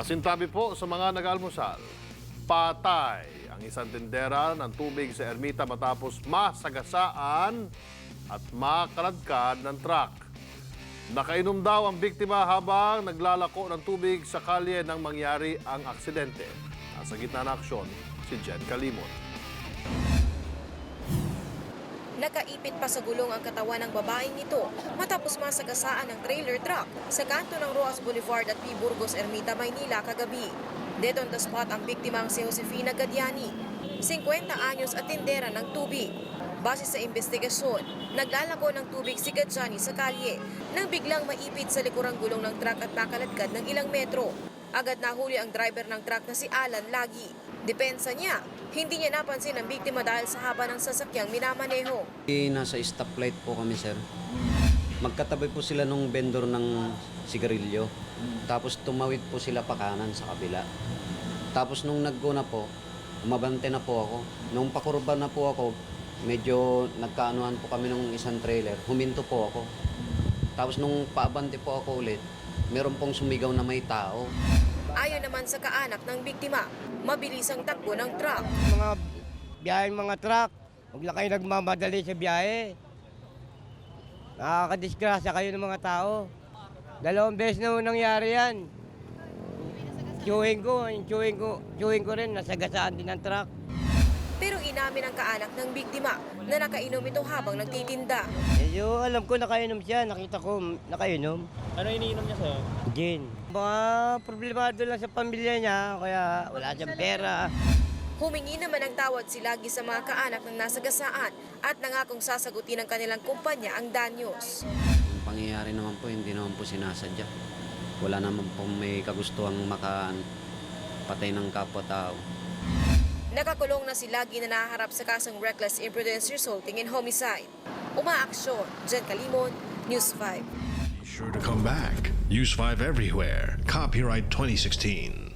Masintabi po sa mga nag-almusal. Patay ang isang tindera ng tubig sa ermita matapos masagasaan at makaladkad ng truck. Nakainom daw ang biktima habang naglalako ng tubig sa kalye nang mangyari ang aksidente. Nasa gitna ng aksyon, si Jen Kalimon. Nakaipit pa sa gulong ang katawan ng babaeng ito matapos masagasaan ng trailer truck sa kanto ng Roas Boulevard at P. Burgos, Ermita, Maynila kagabi. Dead on the spot ang biktima ang si Josefina Gadiani, 50 anyos at tindera ng tubig. Base sa investigasyon, naglalako ng tubig si Gadiani sa kalye nang biglang maipit sa likurang gulong ng truck at nakaladkad ng ilang metro. Agad nahuli ang driver ng truck na si Alan Lagi. Depensa niya, hindi niya napansin ang biktima dahil sa haba ng sasakyang minamaneho. Eh, Nasa stoplight po kami, sir. Magkatabi po sila nung vendor ng sigarilyo. Tapos tumawid po sila pa kanan sa kabila. Tapos nung naguna po, umabante na po ako. Nung pakurba na po ako, medyo nagkaanuhan po kami ng isang trailer. Huminto po ako. Tapos nung paabante po ako ulit, meron pong sumigaw na may tao. Ayon naman sa kaanak ng biktima, mabilis ang takbo ng truck. mga biyaheng mga truck. Huwag lang kayo nagmamadali sa biyahe. Nakakadisgrasya kayo ng mga tao. Dalawang beses na nangyari yan. Chewing ko, yung chewing ko, chewing ko rin, nasagasaan din ng truck. Pero inamin ang kaanak ng biktima na nakainom ito habang nagtitinda. Medyo alam ko nakainom siya, nakita ko nakainom. Ano iniinom niya sa'yo? Gin. Mga problemado lang sa pamilya niya, kaya wala siyang pera. Humingi naman ng tawad si Lagi sa mga kaanak ng nasagasaan at nangakong sasagutin ng kanilang kumpanya ang danyos. Ang pangyayari naman po, hindi naman po sinasadya. Wala naman po may kagustuhang makaan patay ng kapwa-tao. Nakakulong na si Lagi na sa kasong reckless imprudence resulting in homicide. Umaaksyon, Jen Kalimon, News 5. Be sure to come back. Use 5 everywhere. Copyright 2016.